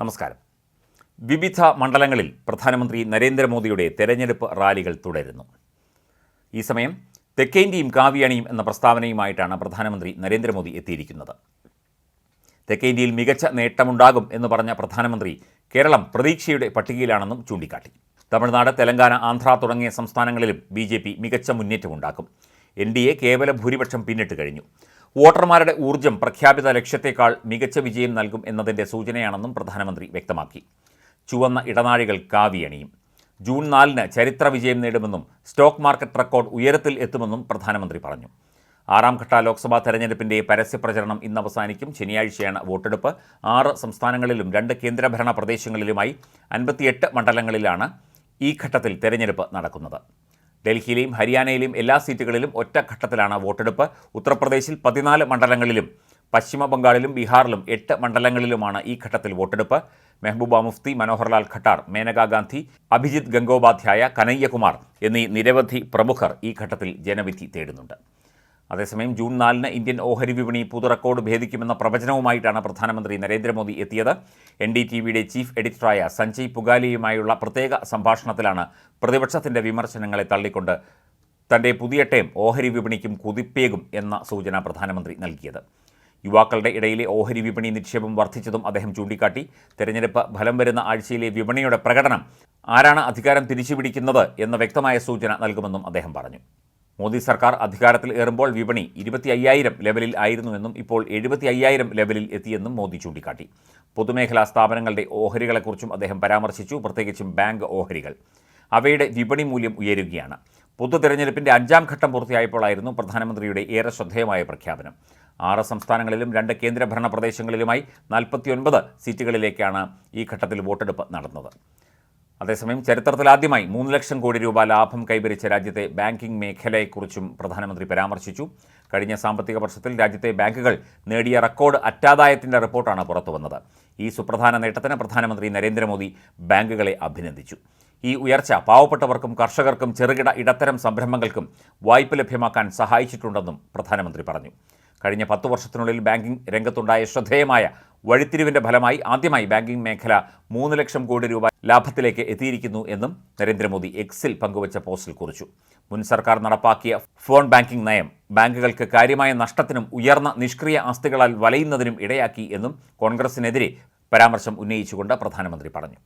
നമസ്കാരം. വിവിധ മണ്ഡലങ്ങളിൽ പ്രധാനമന്ത്രി നരേന്ദ്രമോദിയുടെ തെരഞ്ഞെടുപ്പ് റാലികൾ തുടരുന്നു. ഈ സമയം തെക്കേന്ത്യയും കാവ്യാണിയും എന്ന പ്രസ്താവനയുമായിട്ടാണ് പ്രധാനമന്ത്രി നരേന്ദ്രമോദി എത്തിയിരിക്കുന്നത്. തെക്കേന്ത്യയിൽ മികച്ച നേട്ടമുണ്ടാകും എന്ന് പറഞ്ഞ പ്രധാനമന്ത്രി കേരളം പ്രതീക്ഷയുടെ പട്ടികയിലാണെന്നും ചൂണ്ടിക്കാട്ടി. തമിഴ്നാട് തെലങ്കാന ആന്ധ്ര തുടങ്ങിയ സംസ്ഥാനങ്ങളിലും ബി മികച്ച മുന്നേറ്റമുണ്ടാക്കും. എൻ ഡി എ കേവല ഭൂരിപക്ഷം പിന്നിട്ട് കഴിഞ്ഞു. വോട്ടർമാരുടെ ഊർജം പ്രഖ്യാപിത ലക്ഷ്യത്തേക്കാൾ മികച്ച വിജയം നൽകും എന്നതിന്റെ സൂചനയാണെന്നും പ്രധാനമന്ത്രി വ്യക്തമാക്കി. ചുവന്ന ഇടനാഴികൾ കാവിയണിയും. ജൂൺ നാലിന് ചരിത്ര വിജയം നേടുമെന്നും സ്റ്റോക്ക് മാർക്കറ്റ് റെക്കോർഡ് ഉയരത്തിൽ എത്തുമെന്നും പ്രധാനമന്ത്രി പറഞ്ഞു. ആറാം ഘട്ട ലോക്സഭാ തെരഞ്ഞെടുപ്പിന്റെ പരസ്യപ്രചരണം ഇന്ന് അവസാനിക്കും. ശനിയാഴ്ചയാണ് വോട്ടെടുപ്പ്. ആറ് സംസ്ഥാനങ്ങളിലും രണ്ട് കേന്ദ്രഭരണ പ്രദേശങ്ങളിലുമായി അൻപത്തിയെട്ട് മണ്ഡലങ്ങളിലാണ് ഈ ഘട്ടത്തിൽ തെരഞ്ഞെടുപ്പ് നടക്കുന്നത്. ഡൽഹിയിലെയും ഹരിയാനയിലെയും എല്ലാ സീറ്റുകളിലും ഒറ്റഘട്ടത്തിലാണ് വോട്ടെടുപ്പ്. ഉത്തർപ്രദേശിൽ പതിനാല് മണ്ഡലങ്ങളിലും പശ്ചിമ ബംഗാളിലും ബീഹാറിലും എട്ട് മണ്ഡലങ്ങളിലുമാണ് ഈ ഘട്ടത്തിൽ വോട്ടെടുപ്പ്. മെഹബൂബ മുഫ്തി മനോഹർലാൽ ഖട്ടാർ മേനകാ ഗാന്ധി അഭിജിത്ത് ഗംഗോപാധ്യായ കനയ്യകുമാർ എന്നീ നിരവധി പ്രമുഖർ ഈ ഘട്ടത്തിൽ ജനവിധി തേടുന്നുണ്ട്. അതേസമയം ജൂൺ നാലിന് ഇന്ത്യൻ ഓഹരി വിപണി പുതു റെക്കോർഡ് ഭേദിക്കുമെന്ന പ്രവചനവുമായിട്ടാണ് പ്രധാനമന്ത്രി നരേന്ദ്രമോദി എത്തിയത്. എൻ ഡി ടി വിയുടെ ചീഫ് എഡിറ്ററായ സഞ്ജയ് പുഗാലിയുമായുള്ള പ്രത്യേക സംഭാഷണത്തിലാണ് പ്രതിപക്ഷത്തിന്റെ വിമർശനങ്ങളെ തള്ളിക്കൊണ്ട് തന്റെ പുതിയ ടേം ഓഹരി വിപണിക്കും കുതിപ്പേകും എന്ന സൂചന പ്രധാനമന്ത്രി നൽകിയത്. യുവാക്കളുടെ ഇടയിലെ ഓഹരി വിപണി നിക്ഷേപം വർദ്ധിച്ചതും അദ്ദേഹം ചൂണ്ടിക്കാട്ടി. തെരഞ്ഞെടുപ്പ് ഫലം വരുന്ന ആഴ്ചയിലെ വിപണിയുടെ പ്രകടനം ആരാണ് അധികാരം തിരിച്ചുപിടിക്കുന്നത് എന്ന വ്യക്തമായ സൂചന നൽകുമെന്നും അദ്ദേഹം പറഞ്ഞു. മോദി സർക്കാർ അധികാരത്തിൽ ഏറുമ്പോൾ വിപണി ഇരുപത്തി അയ്യായിരം ലെവലിൽ ആയിരുന്നുവെന്നും ഇപ്പോൾ എഴുപത്തി അയ്യായിരം ലെവലിൽ എത്തിയെന്നും മോദി ചൂണ്ടിക്കാട്ടി. പൊതുമേഖലാ സ്ഥാപനങ്ങളുടെ ഓഹരികളെക്കുറിച്ചും അദ്ദേഹം പരാമർശിച്ചു. പ്രത്യേകിച്ചും ബാങ്ക് ഓഹരികൾ. അവയുടെ വിപണി മൂല്യം ഉയരുകയാണ്. പൊതു തെരഞ്ഞെടുപ്പിന്റെ അഞ്ചാം ഘട്ടം പൂർത്തിയായപ്പോഴായിരുന്നു പ്രധാനമന്ത്രിയുടെ ഏറെ ശ്രദ്ധേയമായ പ്രഖ്യാപനം. ആറ് സംസ്ഥാനങ്ങളിലും രണ്ട് കേന്ദ്രഭരണ പ്രദേശങ്ങളിലുമായി നാൽപ്പത്തിയൊൻപത് സീറ്റുകളിലേക്കാണ് ഈ ഘട്ടത്തിൽ വോട്ടെടുപ്പ് നടന്നത്. അതേസമയം ചരിത്രത്തിൽ ആദ്യമായി മൂന്ന് ലക്ഷം കോടി രൂപ ലാഭം കൈവരിച്ച രാജ്യത്തെ ബാങ്കിംഗ് മേഖലയെക്കുറിച്ചും പ്രധാനമന്ത്രി പരാമർശിച്ചു. കഴിഞ്ഞ സാമ്പത്തിക വർഷത്തിൽ രാജ്യത്തെ ബാങ്കുകൾ നേടിയ റെക്കോർഡ് അറ്റാദായത്തിന്റെ റിപ്പോർട്ടാണ് പുറത്തുവന്നത്. ഈ സുപ്രധാന നേട്ടത്തിന് പ്രധാനമന്ത്രി നരേന്ദ്രമോദി ബാങ്കുകളെ അഭിനന്ദിച്ചു. ഈ ഉയർച്ച പാവപ്പെട്ടവർക്കും കർഷകർക്കും ചെറുകിട ഇടത്തരം സംരംഭങ്ങൾക്കും വായ്പ ലഭ്യമാക്കാൻ സഹായിച്ചിട്ടുണ്ടെന്നും പ്രധാനമന്ത്രി പറഞ്ഞു. കഴിഞ്ഞ പത്ത് വർഷത്തിനുള്ളിൽ ബാങ്കിംഗ് രംഗത്തുണ്ടായ ശ്രദ്ധേയമായ വഴിത്തിരിവിന്റെ ഫലമായി ആദ്യമായി ബാങ്കിംഗ് മേഖല മൂന്ന് ലക്ഷം കോടി രൂപ ലാഭത്തിലേക്ക് എത്തിയിരിക്കുന്നു എന്നും നരേന്ദ്രമോദി എക്സിൽ പങ്കുവച്ച പോസ്റ്റിൽ കുറിച്ചു. മുൻ സർക്കാർ നടപ്പാക്കിയ ഫോൺ ബാങ്കിംഗ് നയം ബാങ്കുകൾക്ക് കാര്യമായ നഷ്ടത്തിനും ഉയർന്ന നിഷ്ക്രിയ ആസ്തികളാൽ വലയുന്നതിനും ഇടയാക്കി എന്നും കോൺഗ്രസിനെതിരെ പരാമർശം ഉന്നയിച്ചുകൊണ്ട് പ്രധാനമന്ത്രി പറഞ്ഞു.